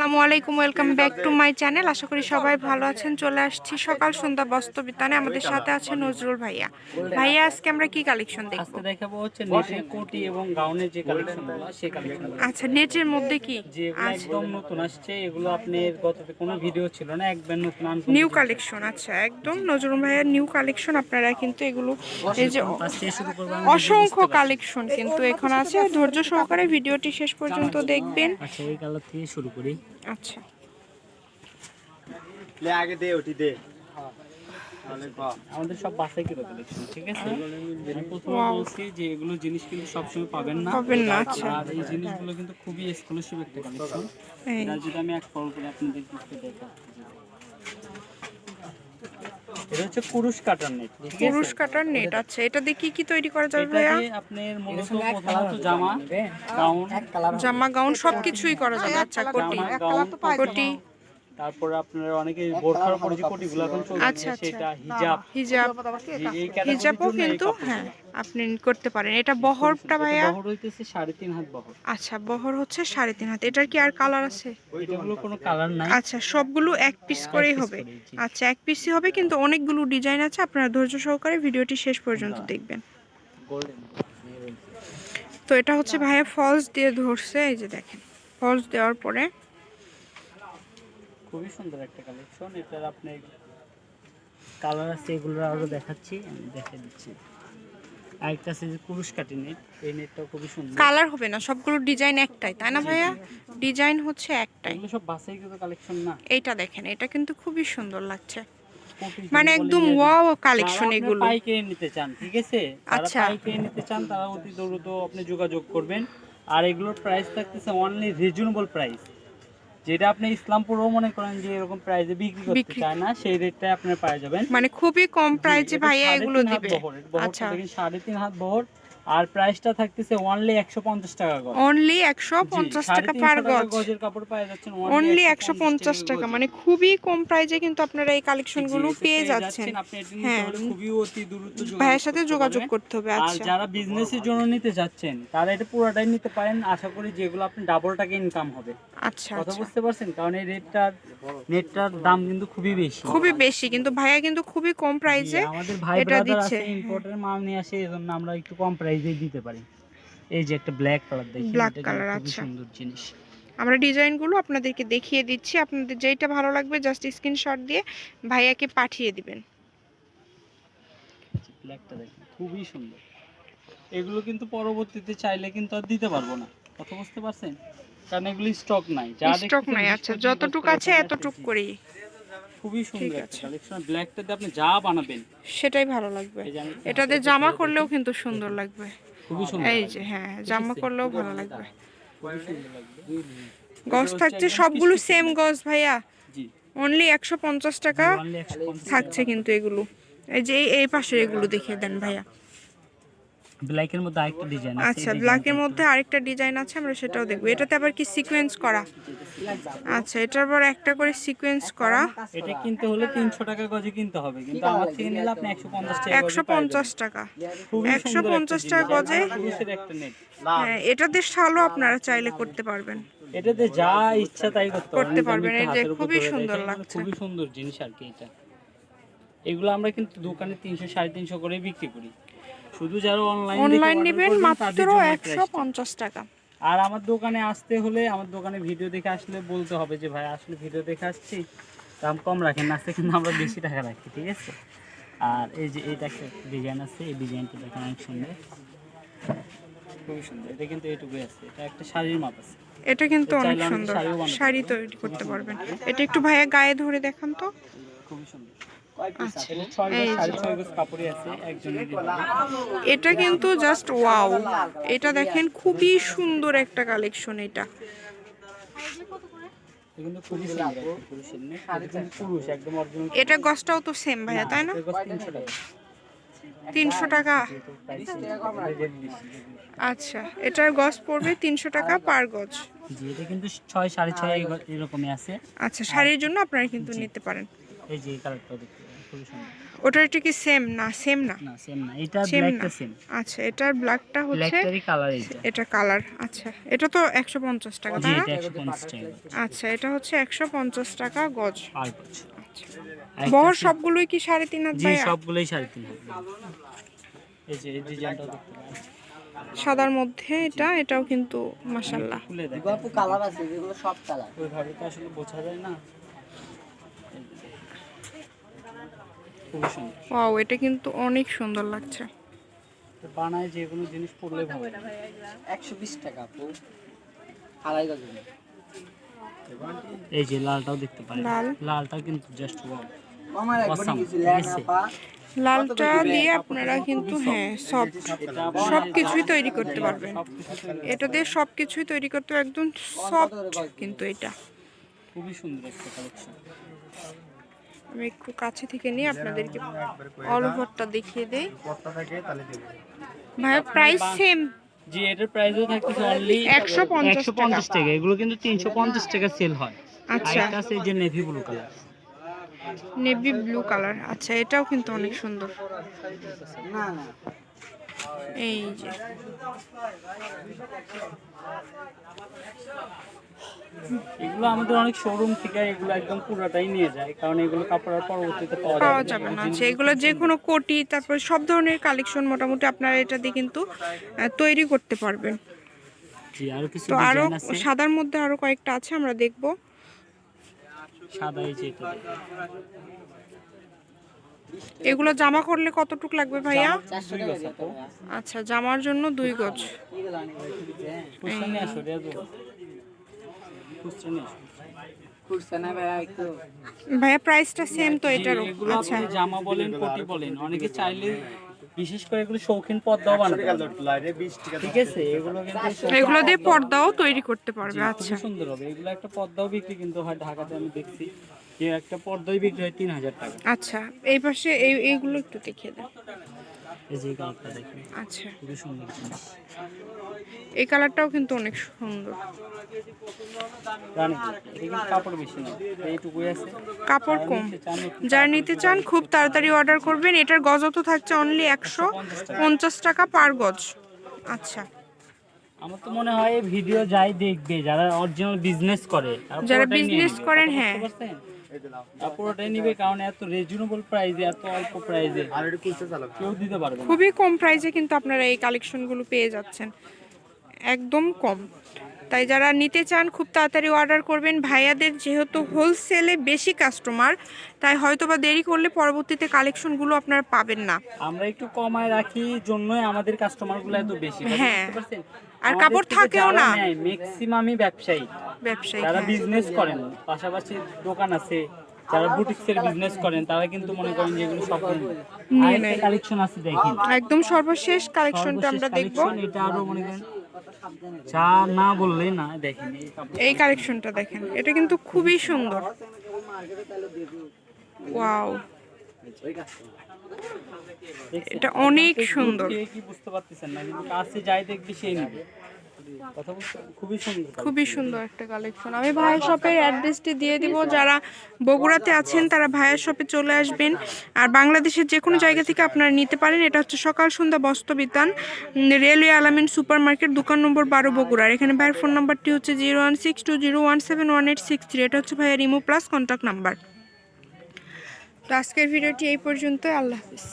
আসসালামু আলাইকুম welcome back to my channel আশা করি সবাই ভালো আছেন চলে আসছি সকাল সন্ধ্যা বস্তবিতানে আমাদের সাথে আছে নজরুল ভাইয়া। ভাইয়া আজকে আমরা কি কালেকশন দেখব? আজকে দেখাবো হচ্ছে নেটের কোটি এবং গাউনের যে কালেকশন সেই কালেকশন আচ্ছা নেটের মধ্যে কি? একদম নতুন আসছে এগুলো আপনার গততে কোনো ভিডিও ছিল না একবার নতুন নিউ কালেকশন আচ্ছা একদম নজরুল ভাইয়ার নিউ কালেকশন আপনারা কিন্তু এগুলো এই যে অসংখ্য কালেকশন কিন্তু এখন আছে। ধৈর্য সহকারে ভিডিওটি শেষ পর্যন্ত দেখবেন। আচ্ছা এই কালার থেকে শুরু করি। আচ্ছা। লে আগে দে ওটি দে। আমাদের সব বাসায় কিলো কালেকশন ঠিক আছে? আমি প্রথমে বলছি যে এগুলো জিনিস কিন্তু সবসময় পাবেন না। পাবেন না, আচ্ছা। আর এই জিনিসগুলো কিন্তু খুবই এক্সক্লুসিভ একটা কালেকশন এটা যদি আমি এক ফল করে আপনাদের দেখতে দেখা এটা হচ্ছে কুরুশ কাটার নেট কুরুশ কাটার নেট আচ্ছা এটা দিয়ে কি কি তৈরি করা যাবে ভাইয়া? আপনার মূলত প্রথমত জামা গাউন। জামা গাউন সবকিছুই করা যাবে আচ্ছা কোটি। কোটি। তারপর আপনার অনেকে বোরখার উপরে যে কোটিগুলো এখন চলছে আচ্ছা, আচ্ছা। সেটা হিজাব হিজাব হিজাবও কিন্তু হ্যাঁ আপনি করতে পারেন। এটা বহরটা ভাইয়া? বহর হইতেছে সাড়ে তিন হাত বহর। আচ্ছা বহর হচ্ছে সাড়ে তিন হাত। এটার কি আর কালার আছে? এটাগুলো কোনো কালার নাই। আচ্ছা সবগুলো এক পিস করেই হবে। আচ্ছা এক পিসই হবে কিন্তু অনেকগুলো ডিজাইন আছে। আপনারা ধৈর্য সহকারে ভিডিওটি শেষ পর্যন্ত দেখবেন। তো এটা হচ্ছে ভাইয়া ফলস দিয়ে ধরছে এই যে দেখেন। ফলস দেওয়ার পরে খুবই সুন্দর একটা কালেকশন এটার আপনি কালার আছে এগুলো আরও দেখাচ্ছি আমি দেখাই দিচ্ছি। আরেকটা আছে যে কুরুশ কাটি নেট এই নেটটাও খুবই সুন্দর। কালার হবে না সবগুলো ডিজাইন একটাই তাই না ভাইয়া? ডিজাইন হচ্ছে একটাই। এগুলো সব বাসাই কিন্তু কালেকশন না। এইটা দেখেন এটা কিন্তু খুবই সুন্দর লাগছে। মানে একদম ওয়াও কালেকশন আপনার এগুলো। পাইকারি নিতে চান ঠিক আছে? আচ্ছা। পাইকারি নিতে চান তারা অতি দ্রুত আপনি যোগাযোগ করবেন। আর এগুলোর প্রাইস থাকতেছে অনলি রিজনেবল প্রাইস যেটা আপনি ইসলামপুরও মনে করেন যে এরকম প্রাইজে বিক্রি করতে চায় না সেই রেটটাই আপনার পাওয়া যাবেন। মানে খুবই কম প্রাইজে ভাইয়া এগুলো দিবে। আচ্ছা। সাড়ে তিন হাত বহর। আর প্রাইসটা থাকতেছে অনলি একশো পঞ্চাশ টাকা গজ। অনলি একশো পঞ্চাশ জি, টাকা পার গজ। গজের কাপড় পাওয়া যাচ্ছেন অনলি একশো পঞ্চাশ টাকা মানে খুবই কম প্রাইসে কিন্তু আপনারা এই কালেকশনগুলো পেয়ে যাচ্ছেন। আপনি এটা হ্যাঁ। নিতে হলে খুবই অতি দ্রুত ভাইয়ের সাথে যোগাযোগ করতে হবে আর আচ্ছা। যারা বিজনেসের জন্য নিতে যাচ্ছেন তারা এটা পুরোটাই নিতে পারেন। আশা করি যেগুলো আপনি ডাবল টাকা ইনকাম হবে। আচ্ছা কথা আচ্ছা। বুঝতে পারছেন? কারণ এই রেটটার নেটটার দাম কিন্তু খুবই বেশি। খুবই বেশি কিন্তু ভাইয়া কিন্তু খুবই কম প্রাইসে আমাদের ভাই এটা দিচ্ছে। ইম্পোর্টের মাল নিয়ে আসে এজন্য আমরা একটু কম দিতে পারি। এই যে একটা ব্ল্যাক কালার দেখি Black color, আচ্ছা। সুন্দর জিনিস। আমরা ডিজাইনগুলো আপনাদেরকে দেখিয়ে দিচ্ছি আপনাদের যেইটা ভালো লাগবে জাস্ট স্ক্রিনশট দিয়ে ভাইয়াকে পাঠিয়ে দিবেন। ব্ল্যাকটা দেখেন খুবই সুন্দর। এগুলো কিন্তু পরবর্তীতে চাইলে কিন্তু আর দিতে পারব না। কথা বুঝতে পারছেন? কারণ এগুলো স্টক নাই। যা স্টক নাই আচ্ছা যতটুকু আছে এতটুক। করেই খুবই সুন্দর একটা কালেকশন ব্ল্যাকটাতে আপনি যা বানাবেন সেটাই ভালো লাগবে। এই যে আমি এটাতে জামা করলেও কিন্তু সুন্দর লাগবে। খুবই সুন্দর এই যে হ্যাঁ জামা করলেও ভালো লাগবে। গজ থাকছে সবগুলো সেম গজ ভাইয়া। অনলি একশো পঞ্চাশ টাকা থাকছে কিন্তু এগুলো। এই যে এই- এই পাশে এগুলো দেখিয়ে দেন ভাইয়া। ব্ল্যাকের মধ্যে আরেকটা ডিজাইন আছে আচ্ছা ব্ল্যাকের মধ্যে আরেকটা ডিজাইন আছে আমরা সেটাও দেখব। এটাতে আবার কি সিকোয়েন্স করা? আচ্ছা এটার পর একটা করে সিকোয়েন্স করা। এটা কিনতে হলে 300 টাকা গজে কিনতে হবে কিন্তু আমার থেকে নিলে আপনি 150 টাকা একশো পঞ্চাশ টাকা। একশো পঞ্চাশ টাকা গজে? হ্যাঁ এটাতে শালও আপনারা চাইলে করতে পারবেন। এটাতে যা ইচ্ছা তাই করতে করতে পারবেন, যে খুবই সুন্দর লাগছে। খুবই সুন্দর জিনিস আর কি এটা। এগুলো আমরা কিন্তু দোকানে তিনশো সাড়ে তিনশো করে বিক্রি করি। শুধু যারা অনলাইন অনলাইন নেবেন মাত্র একশো পঞ্চাশ টাকা। আর আমার দোকানে আসতে হলে আমার দোকানে ভিডিও দেখে আসলে বলতে হবে যে ভাই আসলে ভিডিও দেখে আসছি। দাম কম রাখেন না আসতে কিন্তু আমরা বেশি টাকা রাখি ঠিক আছে? আর এই যে এটা একটা ডিজাইন আছে এই ডিজাইনটা দেখেন অনেক সুন্দর। খুবই সুন্দর। এটা কিন্তু এইটুকুই আছে। এটা একটা শাড়ির মাপ আছে। এটা কিন্তু অনেক সুন্দর। শাড়ি তৈরি করতে পারবেন। এটা একটু ভাইয়া গায়ে ধরে দেখান তো। খুবই সুন্দর। এটা একজনের এটা কিন্তু জাস্ট ওয়াও এটা দেখেন খুবই সুন্দর একটা কালেকশন এটা। এটা অরিজিনাল এটা গছটাও তো সেম ভাইয়া তাই না? তিনশো টাকা। আচ্ছা এটার গজ পড়বে তিনশো টাকা পার গজ। এটা কিন্তু ছয় সাড়ে ছয় এরকমই আছে। আচ্ছা শাড়ির জন্য আপনারা কিন্তু নিতে পারেন। এই যে কালারটা। খুবই সুন্দর ওটার এটা কি সেম না? সেম না? না সেম না। এটা সেম ব্ল্যাকটা সেম আচ্ছা এটার ব্ল্যাকটা হচ্ছে ব্ল্যাকটারই কালার এটা এটা কালার আচ্ছা। এটা তো একশো পঞ্চাশ টাকা তাই না? আচ্ছা এটা হচ্ছে একশো পঞ্চাশ টাকা গজ। পার বছর আচ্ছা। বহর সবগুলোই কি সাড়ে তিন হাত জি সবগুলোই সাড়ে তিন হাত। এই যে এই ডিজাইনটাও দেখতে পারেন সাদার মধ্যে এটা এটাও কিন্তু দেখ কালার আছে যেগুলো সব কালার ওইভাবে তো আসলে বোঝা যায় না। ওয়াও এটা কিন্তু অনেক সুন্দর লাগছে। বানায় যে কোনো জিনিস পড়লে ভালো। একশো বিশ টাকা আপু। আড়াই গজ এই যে লালটাও দেখতে পারেন। লাল। লালটা কিন্তু জাস্ট ওয়াও আমার একবার ল্যাং আপা লালটা দিয়ে আপনারা কিন্তু হ্যাঁ সব এটা সব কিছুই তৈরি করতে পারবেন। এটা দিয়ে সব কিছুই তৈরি করতে একদম সফট কিন্তু এটা। খুবই সুন্দর একটা কালেকশন আমি একটু কাছে থেকে নিয়ে আপনাদেরকে অল ওভারটা দেখিয়ে দেই। থাকে ভাইয়া প্রাইস সেম জি এটার প্রাইসও থাকতেছে অনলি 150 একশো পঞ্চাশ টাকা। এগুলো কিন্তু তিনশো পঞ্চাশ টাকা সেল হয়। আচ্ছা। এই যে navy blue colour navy blue colour আচ্ছা এটাও কিন্তু অনেক সুন্দর। না না এই যে। এগুলো আমাদের অনেক শোরুম থেকে এগুলো একদম পুরোটাই নিয়ে যায় কারণ এগুলো কাপড় আর পরবর্তীতে পাওয়া যাবে না। আচ্ছা এগুলো যে কোনো কোটি তারপর সব ধরনের কালেকশন মোটামুটি আপনারা এটা দিয়ে কিন্তু তৈরি করতে পারবেন। জি আরও কিছু তো আরও সাদার মধ্যে আরও কয়েকটা আছে আমরা দেখব। সাদা এই যে এগুলো জামা করলে কতটুক লাগবে ভাইয়া? আচ্ছা জামার জন্য দুই গজ। ভাইয়া প্রাইসটা সেম তো এটারও আচ্ছা। জামা বলেন কোটি বলেন অনেকে চাইলে বিশেষ করে এগুলো শৌখিন বিশ টাকা ঠিক আছে এগুলো কিন্তু এগুলো দিয়ে পর্দাও তৈরি করতে পারবে আচ্ছা। সুন্দর হবে। এগুলো একটা পর্দাও বিক্রি কিন্তু হয় ঢাকাতে আমি দেখছি। যে একটা পর্দাই বিক্রি হয় তিন হাজার টাকা। আচ্ছা এই পাশে এই এইগুলো একটু দেখিয়ে দেন। এই যে কালারটা দেখেন আচ্ছা। খুবই সুন্দর এই কালারটাও কিন্তু অনেক সুন্দর। কাপড় বেশি না এইটুকুই আছে। কাপড় কম। যারা নিতে চান খুব তাড়াতাড়ি অর্ডার করবেন। এটার গজ তো থাকছে অনলি একশো পঞ্চাশ টাকা পার গজ। আচ্ছা। আমার তো মনে হয় এই ভিডিও যাই দেখবে যারা অরিজিনাল বিজনেস করে যারা নেবে। করেন, হ্যাঁ। পুরোটাই নিবে কারণ এত রিজনেবল প্রাইসে এত অল্প প্রাইসে আর কেউ দিতে পারবে খুবই কম প্রাইজে কিন্তু আপনারা এই কালেকশনগুলো পেয়ে যাচ্ছেন। একদম কম। তাই যারা নিতে চান খুব তাড়াতাড়ি অর্ডার করবেন ভাইয়াদের যেহেতু হোলসেলে বেশি কাস্টমার তাই হয়তো বা দেরি করলে পরবর্তীতে কালেকশনগুলো আপনারা পাবেন না আমরা একটু কমায় রাখি জন্যই আমাদের কাস্টমারগুলো এত বেশি হ্যাঁ। আর কাপড় থেকে থাকেও না। ম্যাক্সিমামই ব্যবসায়ী ব্যবসায়ী যারা হ্যাঁ। বিজনেস করেন পাশাপাশি দোকান আছে যারা বুটিক্সের বিজনেস করেন তারা কিন্তু মনে করেন যে এগুলো সব। কালেকশন আছে দেখেন একদম সর্বশেষ কালেকশনটা আমরা দেখব এটা আরও মনে করেন চা না বললে না দেখেন। এই কালেকশনটা দেখেন এটা কিন্তু খুবই সুন্দর। ওয়াও এটা অনেক সুন্দর। কি বুঝতে পারতেছেন না কিন্তু কাছে যাই দেখবি সেই নেবে। খুবই সুন্দর একটা কালেকশন আমি ভাইয়ের শপের অ্যাড্রেসটি দিয়ে দিব। যারা বগুড়াতে আছেন, তারা ভাইয়ের শপে চলে আসবেন। আর বাংলাদেশের যে কোনো জায়গা থেকে আপনারা নিতে পারেন। এটা হচ্ছে Sakal Sandhya Bastrabitan railway Alamin super market দোকান নম্বর বারো বগুড়ার। এখানে ভাইয়ের ফোন নাম্বারটি হচ্ছে zero one six two zero one seven one eight six three. এটা হচ্ছে ভাইয়ের ইমো প্লাস কন্ট্যাক্ট নাম্বার তো আজকের ভিডিওটি এই পর্যন্ত আল্লাহ হাফিজ।